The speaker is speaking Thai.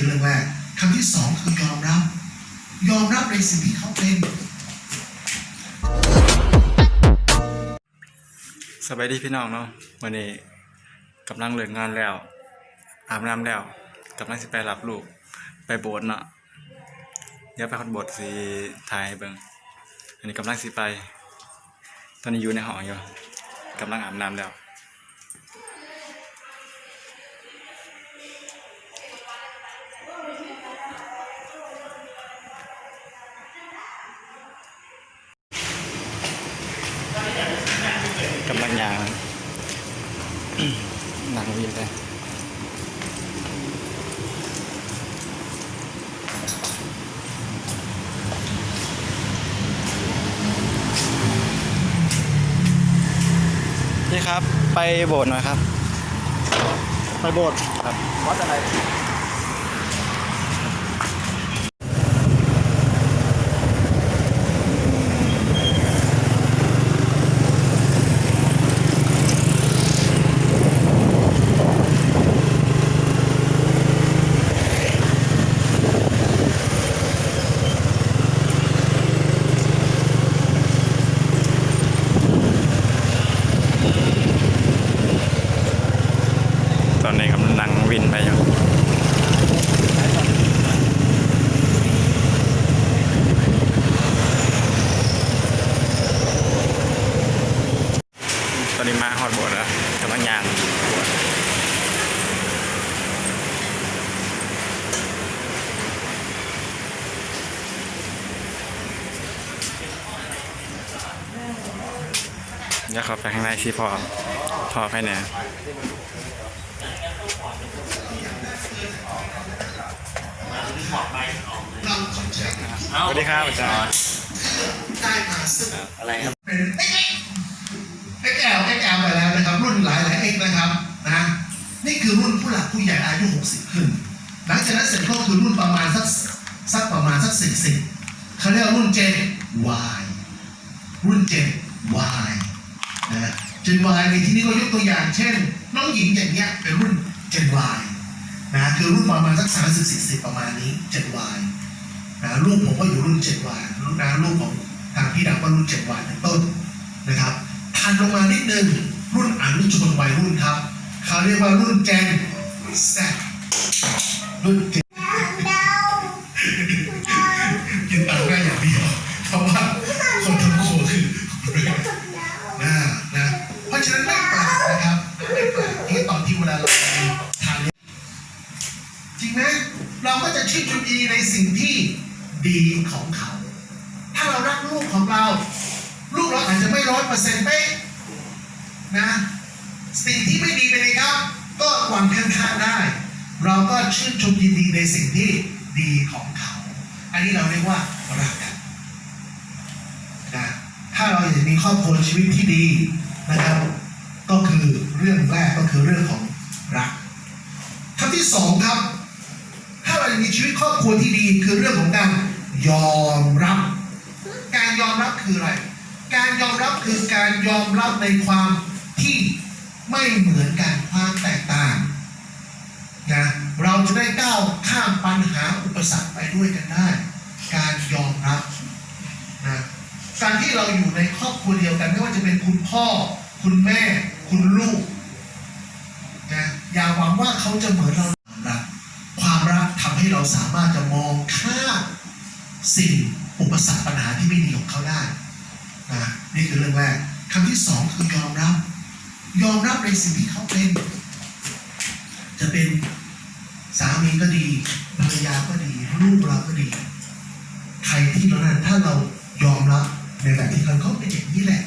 คือเรื่องแรกคำที่สองคือยอมรับ ยอมรับในสิ่งที่เขาเป็นสบายดีพี่น้องเนาะวันนี้กำลังเลิกงานแล้ว อาบน้ำแล้วกำลังสิไปรับลูกไปโบสถ์เนาะเดี๋ยวไปคอนโบสถ์สิถ่ายเบิ่งอันนี้กำลังสิไป ตอนนี้อยู่ในหออยู่กำลังอาบน้ำแล้ว กำลังยางหนังวินเลยพี่ครับ ไปโบสถ์หน่อยครับ ไปโบสถ์ครับวัดอะไร ตอนนี้กำลังนั่งวินไปอยู่ ตอนนี้มาฮอดโบสถ์แล้วกำลังยางโบสถ์เดี๋ยวเขอไปข้างในสิพอพอไปเนี่ยสวัสดีครับอาจารย์ได้มาซึ่งอะไรครับ แอลแอลไปแล้วนะครับ รุ่นหลายหลายเอ็กนะครับนะนี่คือรุ่นผู้หลักผู้ใหญ่อายุ 60 ขึ้น หลังจากนั้นเสร็จก็คือรุ่นประมาณสักสักประมาณสักสี่สิบเขาเรียกรุ่นเจน Y รุ่นเจน Y นะเจน Y ในที่นี้ก็ยกตัวอย่าง เช่น น้องหญิงอย่างเงี้ยเป็นรุ่นเจน Y นะคือรุ่นประมาณสักสามสิบสี่สิบประมาณนี้เจน Y นะลูกผมก็อยู่รุ่นเจ็ดวายรุ่นนะลูกของทางพี่ดับก็รุ่นเจ็ดวายเป็นต้นนะครับ ทันลงมานิดนึงรุ่นอนุชนวัยรุ่นครับเขาเรียกว่ารุ่นแจนแซรุ่นเจนกินตังได้อย่างเดียวเพราะว่าคนทำโคคือนะนะเพราะฉะนั้นไม่แปลกนะครับไม่แปลกที่ตอนที่เวลาเราทานจริงไหมเราก็จะชื่นชมดีในสิ่งที่ดีของเขา ถ้าเรารักลูกของเรา ลูกเราอาจจะไม่ร้อยเปอร์เซ็นต์เป๊ะนะสิ่งที่ไม่ดีเป็นไงครับ ก็หวังข้างๆได้ เราก็ชื่นชมยินดีในสิ่งที่ดีของเขา อันนี้เราเรียกว่ารักกันนะถ้าเราอยากจะมีครอบครัวชีวิตที่ดีนะครับ ก็คือเรื่องแรกก็คือเรื่องของรักคำที่สองครับ ถ้าเรามีชีวิตครอบครัวที่ดีคือเรื่องของการยอมรับ การยอมรับคืออะไร การยอมรับคือการยอมรับในความที่ไม่เหมือนกันความแตกต่างนะเราจะได้ก้าวข้ามปัญหาอุปสรรคไปด้วยกันได้ การยอมรับนะการที่เราอยู่ในครอบครัวเดียวกันไม่ว่าจะเป็นคุณพ่อ คุณแม่ คุณลูกนะอย่าหวังว่าเขาจะเหมือนเราความรักความรักทำให้เราสามารถจะมองข้ามสิ่งอุปสรรคปัญหาที่ไม่ดีของเขาได้ นะนี่คือเรื่องแรกคำที่สองคือยอมรับ ยอมรับในสิ่งที่เขาเป็น จะเป็นสามีก็ดีภรรยาก็ดีลูกเราก็ดี ใครที่เรานั้นถ้าเรายอมรับในแบบที่เขาเขาเป็นอย่างนี้แหละ